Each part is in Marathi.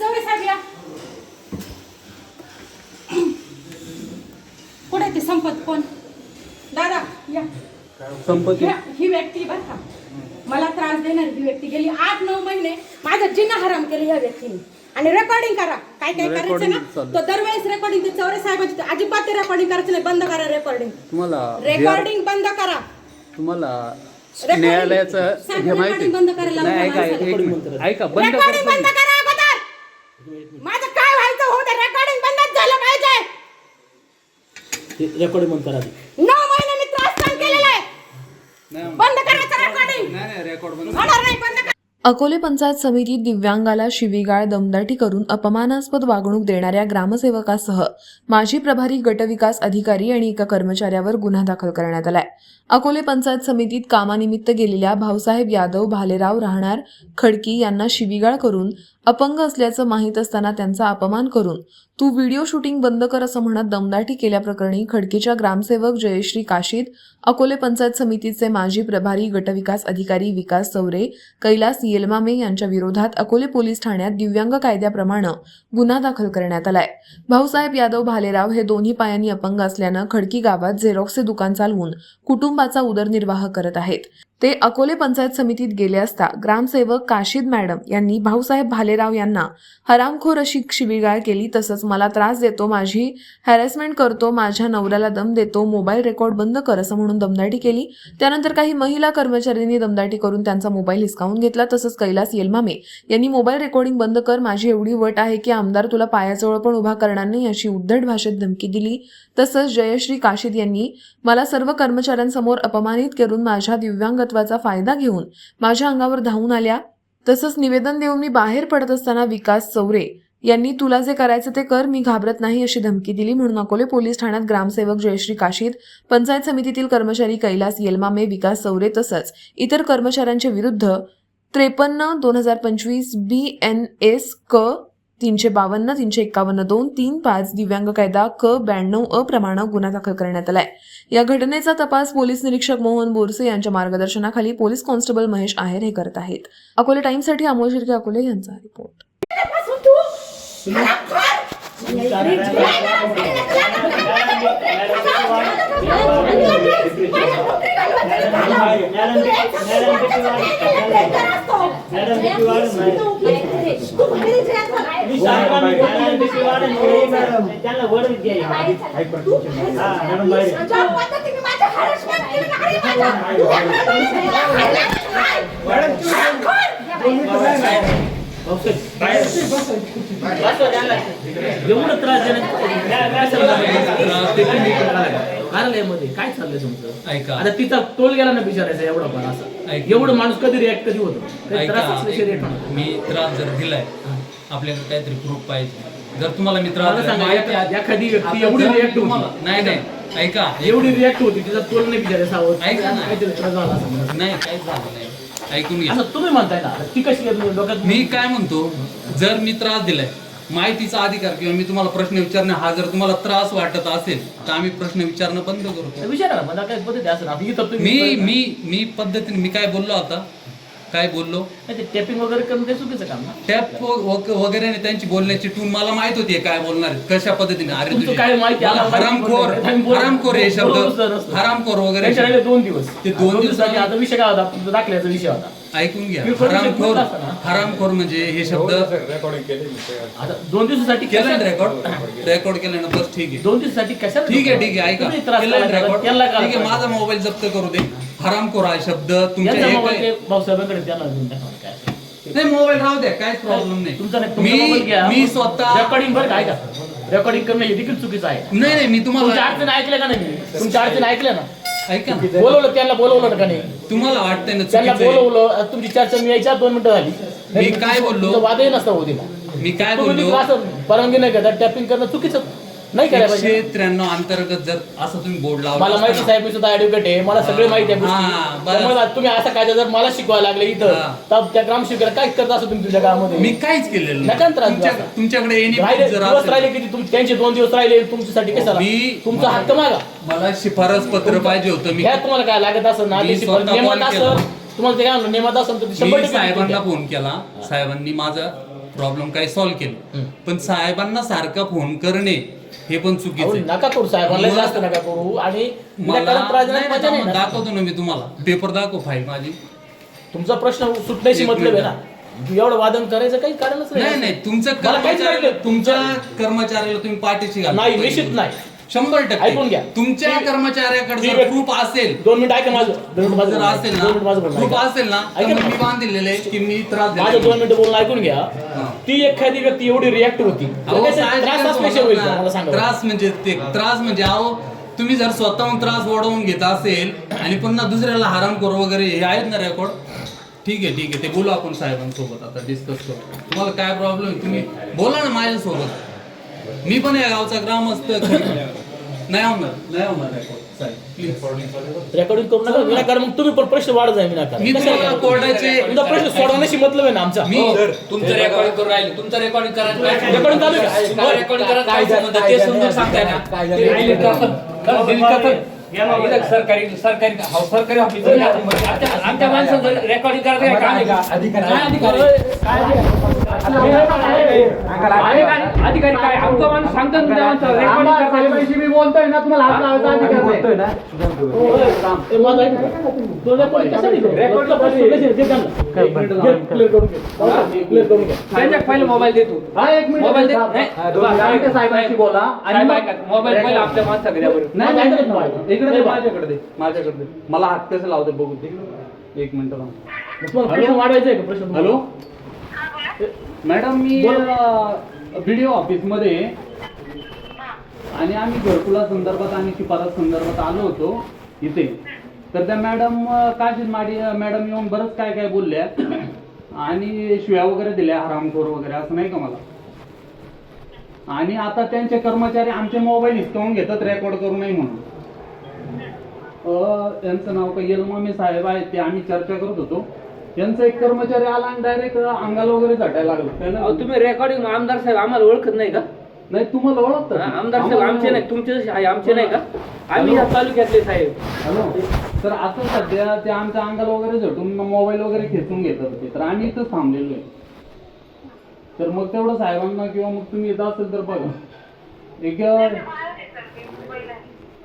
चौरे कुठे ते संपत कोण? दादा या. संपत्ती ही- ही व्यक्ती बरं का. मला त्रास देणारी ही व्यक्ती गेली आठ नऊ महिने माझा जिन्ना हराम केली या व्यक्तीने. आणि रेकॉर्डिंग करा. काय काय करायचं Recording ना? चालू. तो दरवेळेस रेकॉर्डिंग ते चौरे साहेबांची ते अजिबात ते रेकॉर्डिंग करायचं नाही. बंद करा रेकॉर्डिंग तुम्हाला रेकॉर्डिंग बंद करा. तुम्हाला. न्यायालयाचं हे माहिती recording बंद करायला नाही ऐका एक माणसाला. मिनिट. ऐका बंद रेकॉर्डिंग. करा. माझं काय व्हायचं हो ते रेकॉर्डिंग बंदच झालं पाहिजे. रेकॉर्डिंग बंद करा आधी. नऊ महिने मी त्रास सहन केलेला आहे. बंद करायचं रेकॉर्डिंग नाही नाही रेकॉर्ड बंद होणार नाही बंद करा अकोले पंचायत समितीत दिव्यांगाला शिवीगाळ दमदाटी करून अपमानास्पद वागणूक देणाऱ्या ग्रामसेवकासह माजी प्रभारी गटविकास अधिकारी आणि एका कर्मचाऱ्यावर गुन्हा दाखल करण्यात आलाय. अकोले पंचायत समितीत कामानिमित्त गेलेल्या भाऊसाहेब यादव भालेराव राहणार खडकी यांना शिवीगाळ करून अपंग असल्याचं माहीत असताना त्यांचा अपमान करून तू व्हिडिओ शूटिंग बंद कर असं म्हणत दमदाटी केल्याप्रकरणी खडकीच्या ग्रामसेवक जयश्री काशीद अकोले पंचायत समितीचे माजी प्रभारी गटविकास अधिकारी विकास चौरे कैलास येलमामे यांच्या विरोधात अकोले पोलीस ठाण्यात दिव्यांग कायद्याप्रमाणे गुन्हा दाखल करण्यात आलाय. भाऊसाहेब यादव भालेराव हे दोन्ही पायांनी अपंग असल्यानं खडकी गावात झेरॉक्सचे दुकान चालवून कुटुंबाचा उदरनिर्वाह करत आहेत. ते अकोले पंचायत समितीत गेले असता ग्रामसेवक काशीद मॅडम यांनी भाऊसाहेब भालेराव यांना हरामखोर अशी शिबिगाळ केली तसंच मला त्रास देतो माझी हॅरेसमेंट करतो माझ्या नवऱ्याला दम देतो मोबाईल रेकॉर्ड बंद कर असं म्हणून दमदाटी केली. त्यानंतर काही महिला कर्मचाऱ्यांनी दमदाटी करून त्यांचा मोबाईल हिसकावून घेतला तसंच कैलास येलमामे यांनी मोबाईल रेकॉर्डिंग बंद कर माझी एवढी वट आहे की आमदार तुला पायाजवळ पण उभा करणार नाही अशी उद्धट भाषेत धमकी दिली. तसंच जयश्री काशीद यांनी मला सर्व कर्मचाऱ्यांसमोर अपमानित करून माझ्या दिव्यांगत्वाचा फायदा घेऊन माझ्या अंगावर धावून आल्या. तसंच निवेदन देऊन मी बाहेर पडत असताना विकास चौरे यांनी तुला जे करायचं ते कर मी घाबरत नाही अशी धमकी दिली. म्हणून अकोले पोलीस ठाण्यात ग्रामसेवक जयश्री काशीद पंचायत समितीतील कर्मचारी कैलास येलमामे विकास चौरे तसंच इतर कर्मचाऱ्यांच्या विरुद्ध त्रेपन्न दोन हजार पंचवीस बी एन एस क तीनशे बावन्न तीनशे एक्कावन्न दोन तीन पाच दिव्यांग कायदा क ब्याण्णव अ प्रमाणे गुन्हा दाखल करण्यात आलाय. या घटनेचा तपास पोलीस निरीक्षक मोहन बोरसे यांच्या मार्गदर्शनाखाली पोलीस कॉन्स्टेबल महेश आहेर हे करत आहेत. अकोले टाइम्ससाठी अमोल शिर्के अकोले यांचा रिपोर्ट. एवढं त्रास कार्यालयामध्ये काय चाललंय तुमचं? ऐका. आता तिचा टोल गेला ना बिचारायचा एवढा पण असं. ऐका. एवढं माणूस कधी रिॲक्ट कधी होतो. मी त्रास जर दिलाय आपल्याकडे काहीतरी प्रूफ पाहिजे. जर तुम्हाला मी त्रास मला दिला, सांगा, माहिती एखा- आहे- एखादी व्यक्ती आता एवढी react होती. तुम्हाला नाही नाही ऐका. एवढी रिॲक्ट होती तिचा टोल नाही बिचारायचा आहोत ऐका ना. काहीतरी त्रास झाला असं म्हणा. नाही काहीच झालं नाही. ऐकून घ्या. असं तुम्ही म्हणताय ना ती कशी आहे तुम्ही डोक्यात मी काय म्हणतो जर मी त्रास दिलाय माहितीचा अधिकार किंवा मी तुम्हाला प्रश्न विचारणं हा जर तुम्हाला त्रास वाटत असेल तर आम्ही प्रश्न विचारणं बंद करतो. विचारा ना मला काय पद्धती असं ना? इथं मी मी मी पद्धतीने मी काय बोललो आता? काय बोललो? टेपिंग वगैरे करून ते चुकीचं काम ना. टॅप वग- वगैरे नाही त्यांची बोलण्याची टून मला माहीत होती काय बोलणार कशा पद्धतीने? अरे तुमचं तुझी- काय माहिती मला आम्हाला माहिती हरामखोर नाही. हरामखोर हे बोलूच शब्द नसतं. हरामखोर वगैरे त्यांच्या राहिले दोन दिवस. ते दोन दिवसात- आता विषय काय होता दाखल्याचा विषय होता. ऐकून घ्या. मी हरामखोर ना. हरामखोर म्हणजे हे शब्द आता दोन दिवसासाठी केलं कशा- रेकॉर्ड रेकॉर्ड केलं ना बस ठीक आहे. दोन दिवसासाठी कशाला ठीक आहे ठीक आहे ऐका. तुम्ही त्रास केलं करायला रेकॉर्ड त्यांना ठीक आहे माझा? मोबाईल जप्त करू दे. हरामखोर हा शब्द तुमच्या यांचा मोबाईल ते भाऊसाहेबांकडे त्यांना देऊन टाका मला काय असेल. नाही मोबाईल राहू द्या काहीच प्रॉब्लेम नाही. तुमचा नाही तुमचा मोबाईल मी घ्या. मी स्वतः रेकॉर्डिंग बरं काय का रेकॉर्डिंग करणं हे देखील चुकीचं आहे. नाही नाही मी तुमच्या तुम्हाला अडचण ऐकल्या का नाही? मी? तुमच्या अडचण ऐकल्या ना? ऐका ना. बोलवलं त्यांना बोलवलं का नाही? तुम्हाला वाटतंय ना त्यांना चुकीचं आहे. बोलवलं आता तुमची चर्चा मी यायच्या दोन मिनिटं झाली. मी काय बोललो? तुमचं वादही नसतं होती ना मी काय तुम्ही बोललो? असं परवानगी नाही घेता टॅपिंग करणं चुकीचं. नाही करायला एकशे पाहिजे त्र्याण्णव अंतर्गत जर असं तुम्ही बोर्ड लावला मला माहिती असता साहेब मी सुद्धा ऍडव्होकेट आहे मला सगळे माहिती आहे हा, गोष्टी. बरं. त्यामुळे तुम्ही असा कायदा जर मला शिकवायला लागले इथं हा. तर त्या ग्रामशिकाला काय करत असं तुम्ही तुमच्या मी गावामध्ये काहीच केलेलं नका नाही. त्रास तुमच्या- द्या. तुमच्याकडे एनी राहिले जर दिवस असेल- राहिले किती तुम त्यांचे दोन दिवस राहिले तुमच्यासाठी कशाला मी- तुमचा हक्क मागा मला शिफारस पत्र पाहिजे होतं मी घ्या तुम्हाला काय लागत असं ना मी ते शिफारस स्वतः नेमत call केला. असं तुम्हाला ते काय म्हणलं नेमत असं तर ते शंभर मी टक्के साहेबांना. फोन केला साहेबांनी माझं प्रॉब्लेम काही सॉल्व्ह केलं पण साहेबांना सारखा फोन करणे हे पण अहो, चुकीचं आहे. नका करू साहेबांना मला- जास्त नका करू. आणि मला विनाकारण त्रास देण्यात नाही, मजा नाही नाही, ना. दाखवतो ना मी तुम्हाला. पेपर दाखव फाईल माझी. तुमचा प्रश्न सुटण्याशी एक मतलब आहे. ना. एवढं वादन करायचं काही कारणच नाही. नाही तुमचं मला काहीच कर्मचारी माहिती तुमच्या कर्मचाऱ्याला तुम्ही पाठीशी घाला नाही निश्चित नाही. शंभर ऐकून घ्या. टक्के तुमच्या कर्मचाऱ्याकडे जर प्रूफ असेल दोन मिनिट ऐका माझं दोन मिनिट माझं जर बोलणं असेल ऐका. दोन मिनिट माझं ना बोलणं प्रूफ ऐका. असेल ना तर ऐका मग ना. मी बांधिलेले की मी त्रास माझं दोन मिनिटं बोलणं ऐकून घ्या. ती एखादी व्यक्ती एवढी रिॲक्ट होती तर अहो, त्याचा साहजिकच त्रास असल्याशिवाय होणार होईल का? ना. मला सांगा त्रास म्हणजे ते त्रास म्हणजे अहो तुम्ही जर स्वतःहून त्रास वाढवून घेत असेल आणि पुन्हा दुसऱ्याला हराम करू वगैरे हे आहेत ना रेकॉर्ड ठीक आहे ठीक आहे ते बोलू आपण साहेबांसोबत आता डिस्कस करू तुम्हाला काय प्रॉब्लेम तुम्ही बोला ना माझ्यासोबत मी पण या गावचा ग्रामस्थ नाही होणार नाही होणार रेकॉर्ड साहेब. प्लीज रेकॉर्डिंग करू नका विनाकारण मग तुम्ही पण प्रश्न वाढत जाईल मी तुम्हाला आहे? कोर्टाचे तुमचा प्रश्न सोडवण्याशी मतलब आहे ना आमचा. मी तुमचं रेकॉर्डिंग करून राहिले. तुमचं रेकॉर्डिंग करायचं काय रेकॉर्डिंग चालू आहे रेकॉर्डिंग करायचं काय संबंध ते समजून सांगताय ना. ते इथं सरकारी सरकारी हो सरकारी ऑफिस आमच्या आमच्या माणसाचं रेकॉर्डिंग करायचं काय काम आहे. का काय अधिकार आहे? अधिकारी काय? आमचा माणूस सांगतो ना तुमच्या माणसाला. रेकॉर्डिंग मी बोलतोय ना तुम्हाला हात लावायचा अधिकार बोलतोय ना? ए, माझं ऐक ना. तो रेकॉर्डिंग कशासाठी करतो? रेकॉर्डिंगला प्रश्न सोडायचे आहेत, ते त्यांना. एक मिनिट घे, clear करून घे. Clear करून घे. त्यांच्या पहिले मोबाईल दे तू. हा, एक मिनिट. मोबाईल दे. हा, नाही हा, साहेबांशी बोला आणि साहेब मग- ऐका, मोबाईल पहिले आपल्या माणसाकडे द्या बरं. नाही, नाही, नाही, नाही. इकडे दे, माझ्याकडे दे. माझ्याकडे दे. मला हात कसे लावते बघू दे. एक मिनिट थांब. मग तुम्हाला प्रश्न वाढवायचा आहे का? प्रश्न हॅलो मॅडम मी बोला. व्हिडिओ ऑफिसमध्ये आणि आम्ही घरकुला संदर्भात आणि शिफारस संदर्भात आलो होतो इथे. तर त्या मॅडम काशीद माडी मॅडम येऊन बरंच काय काय बोलल्या आणि शिव्या वगैरे दिल्या हरामखोर वगैरे असं नाही का मला? आणि आता त्यांचे कर्मचारी आमचे मोबाईल हिसकावून घेतात रेकॉर्ड करू नये म्हणून. अ, यांचं नाव काय? मी साहेब आहेत ते आम्ही चर्चा करत होतो. यांचा एक कर्मचारी आला आणि डायरेक्ट अंगाला वगैरे झटायला लागला. तुम्ही रेकॉर्डिंग आमदार साहेब आम्हाला ओळखत नाही का? नाही तुम्हाला ओळखतात. हा, आमदार साहेब आमचे नाही तुमचे जसे आहे आमचे नाही का? आम्ही या तालुक्यातले साहेब. हॅलो. तर आता सध्या ते आमच्या अंगाला वगैरे झटून मोबाईल वगैरे खेचून घेतात ते. तर आम्ही इथंच थांबलेलो आहे. तर मग तेवढं साहेबांना किंवा मग तुम्ही येत असेल तर बघा. एक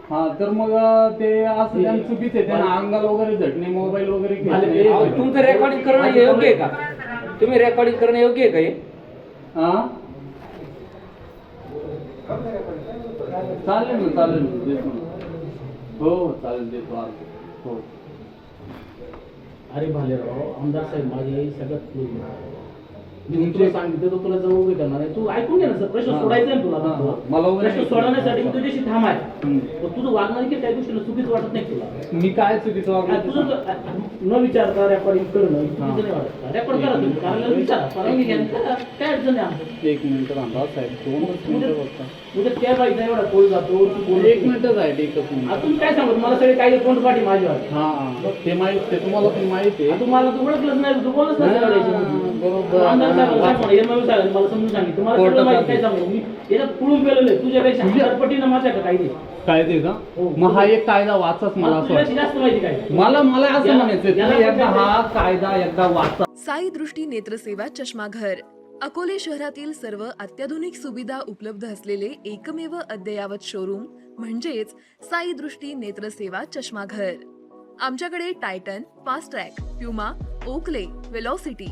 हा तर मग ते असं त्यांचं चुकीचं आहे. त्यांना अंगाला वगैरे झटणे मोबाईल वगैरे खेचणे. तुमचं रेकॉर्डिंग करणं योग्य आहे का? तुम्ही रेकॉर्डिंग करणं योग्य आहे का हे? हा? चालेल ना चालेल ना देतो ना. हो हो चालेल देतो आज हो. अरे भालेराव आमदार साहेब माझे सगळ्यात close मी तुला सांगितलं तर तुला जवळ उभे करणार आहे तू ऐकून घे ना सर प्रश्न. सोडायचा आहे ना तुला फक्त. मला वगैरे प्रश्न सोडवण्यासाठी मी तुझ्याशी ठाम आहे. पण तुझं वागणं की काही गोष्टीला चुकीच वाटत नाही तुला. मी काय चुकीचं आ, वागलो तुझं न विचारता रेकॉर्डिंग करणं हे. चुकीचं नाही वाटत. रेकॉर्ड करा तुम्ही. कारण विचारा. परवानगी घ्या. आणि करा. काय अडचण आहे आमचं? एक मिनिट थांबा साहेब. दोनच मिनिटं फक्त. उद्या त्या बाईचा एवढा कोल जातो तू बोलत एक नाही. मिनिटच आहे एकच मिनिट. तुम्ही काय सांगत? मला सगळे काही तोंड पाठी माझी वाटते. हा ते माहीत ते तुम्हाला पण माहिती आहे. तुम्हाला तू ओळखलंच नाही तू बोलच नाही हा. बरोबर. काय का का? हो. मग हा एक कायदा वाचाच मला असं तुझ्यापेक्षा वाटतं. जास्त माहिती काय? मला मला असं म्हणायचं हा कायदा एकदा वाचा. साई दृष्टी नेत्रसेवा चष्माघर. अकोले शहरातील सर्व अत्याधुनिक सुविधा उपलब्ध असलेले एकमेव अद्ययावत शोरूम म्हणजेच साई दृष्टी नेत्रसेवा चष्माघर. आमच्याकडे Titan Fast Track Puma Oakley Velocity